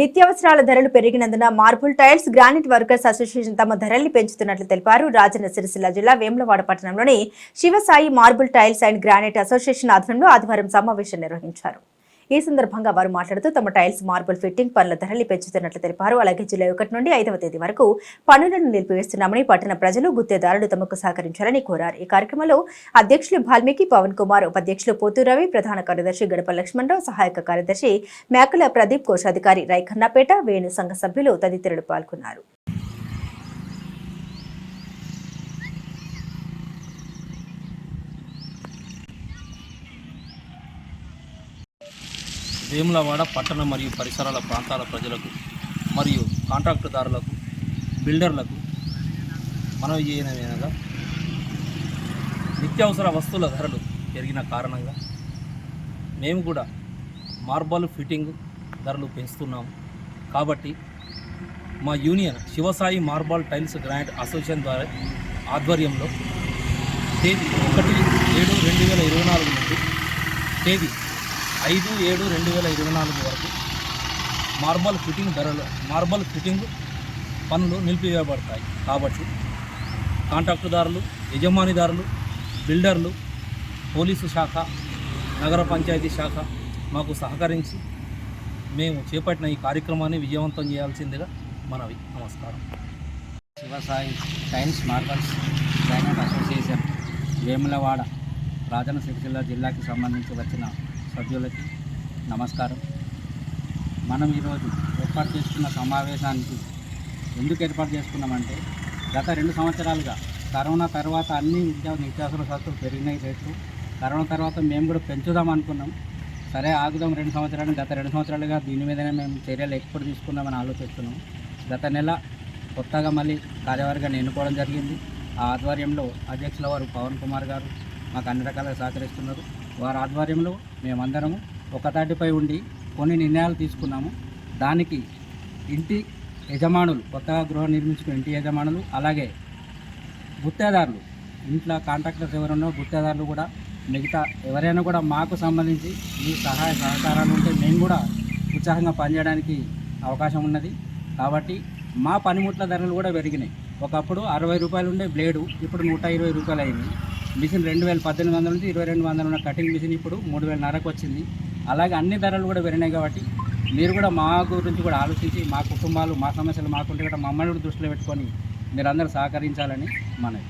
నిత్యావసరాల ధరలు పెరిగినందున marble tiles granite workers association తమ ధరల్ని పెంచుతున్నట్లు తెలిపారు. రాజన్న సిరిసిల్ల జిల్లా వేములవాడ పట్టణంలోని Shiva Sai marble tiles and granite association ఆధ్వర్యంలో ఆదివారం సమావేశం నిర్వహించారు. ఈ సందర్భంగా వారు మాట్లాడుతూ తమ టైల్స్ మార్బుల్ ఫిట్టింగ్ పనుల ధరలు పెంచుతున్నట్లు తెలిపారు. అలాగే జూలై ఒకటి నుండి ఐదవ తేదీ వరకు పనులను నిలిపివేస్తున్నామని పట్టణ ప్రజలు గుత్తేదారులు తమకు సహకరించాలని కోరారు. ఈ కార్యక్రమంలో అధ్యక్షులు వాల్మీకి పవన్ కుమార్ ఉపాధ్యక్షులు పోతు రవి ప్రధాన కార్యదర్శి గడప లక్ష్మణరావు సహాయక కార్యదర్శి మేకల ప్రదీప్ కోశాధికారి రైఖన్నాపేట వేణు సంఘ సభ్యులు తదితరులు పాల్గొన్నారు. వేములవాడ పట్టణ మరియు పరిసరాల ప్రాంతాల ప్రజలకు మరియు కాంట్రాక్టుదారులకు బిల్డర్లకు మనవి చేయనమేనగా నిత్యావసర వస్తువుల ధరలు పెరిగిన కారణంగా మేము కూడా మార్బల్ ఫిట్టింగ్ ధరలు పెంచుతున్నాము కాబట్టి మా union Shiva Sai marble tiles granite association ద్వారా ఆధ్వర్యంలో తేదీ ఒకటి ఏడు రెండు వేల ఇరవై నాలుగు నుండి తేదీ ఐదు ఏడు రెండు వేల ఇరవై నాలుగు వరకు మార్బల్ ఫిట్టింగ్ ధరలు మార్బల్ ఫిట్టింగ్ పనులు నిలిపివేయబడతాయి. కాబట్టి కాంట్రాక్టుదారులు యజమానిదారులు బిల్డర్లు పోలీసు శాఖ నగర పంచాయతీ శాఖ మాకు సహకరించి మేము చేపట్టిన ఈ కార్యక్రమాన్ని విజయవంతం చేయాల్సిందిగా మనవి. నమస్కారం. Shiva Sai tiles marbles granite association Vemulawada Rajanna Sircilla జిల్లాకి సంబంధించి వచ్చిన సభ్యులకి నమస్కారం. మనం ఈరోజు ఏర్పాటు చేసుకున్న సమావేశానికి ఎందుకు ఏర్పాటు చేసుకున్నామంటే గత రెండు సంవత్సరాలుగా కరోనా తర్వాత అన్ని విద్యా నిత్యావసర వస్తువులు పెరిగినాయి రేట్లు. కరోనా తర్వాత మేము కూడా పెంచుదాం అనుకున్నాం. సరే ఆగుదాం రెండు సంవత్సరాలు గత రెండు సంవత్సరాలుగా దీని మీదనే మేము చర్యలు ఎక్కువ తీసుకుందామని ఆలోచిస్తున్నాం. గత నెల కొత్తగా మళ్ళీ కార్యవర్గాన్ని ఎన్నుకోవడం జరిగింది. ఆ ఆధ్వర్యంలో అధ్యక్షుల వారు పవన్ కుమార్ గారు మాకు అన్ని రకాలుగా సహకరిస్తున్నారు. వారి ఆధ్వర్యంలో మేమందరము ఒకతాటిపై ఉండి కొన్ని నిర్ణయాలు తీసుకున్నాము. దానికి ఇంటి యజమానులు కొత్తగా గృహం నిర్మించుకున్న ఇంటి యజమానులు అలాగే గుత్తేదారులు ఇంట్లో కాంట్రాక్టర్స్ ఎవరున్నో గుత్తేదారులు కూడా మిగతా ఎవరైనా కూడా మాకు సంబంధించి మీ సహాయ సహకారాలు ఉంటే మేము కూడా ఉత్సాహంగా పనిచేయడానికి అవకాశం ఉన్నది. కాబట్టి మా పనిముట్ల ధరలు కూడా పెరిగినాయి. ఒకప్పుడు అరవై రూపాయలు ఉండే బ్లేడు ఇప్పుడు నూట ఇరవై రూపాయలు అయింది మిషన్ రెండు వేల పద్దెనిమిది వందల నుంచి ఇరవై రెండు వందలు ఉన్న కటింగ్ మిషన్ ఇప్పుడు మూడు వేల నరకు వచ్చింది. అలాగే అన్ని ధరలు కూడా పెరిగినాయి కాబట్టి మీరు కూడా మా గురించి కూడా ఆలోచించి మా కుటుంబాలు మా సమస్యలు మాకుంటే కూడా మమ్మల్ని కూడా దృష్టిలో పెట్టుకొని మీరందరూ సహకరించాలని మనవి.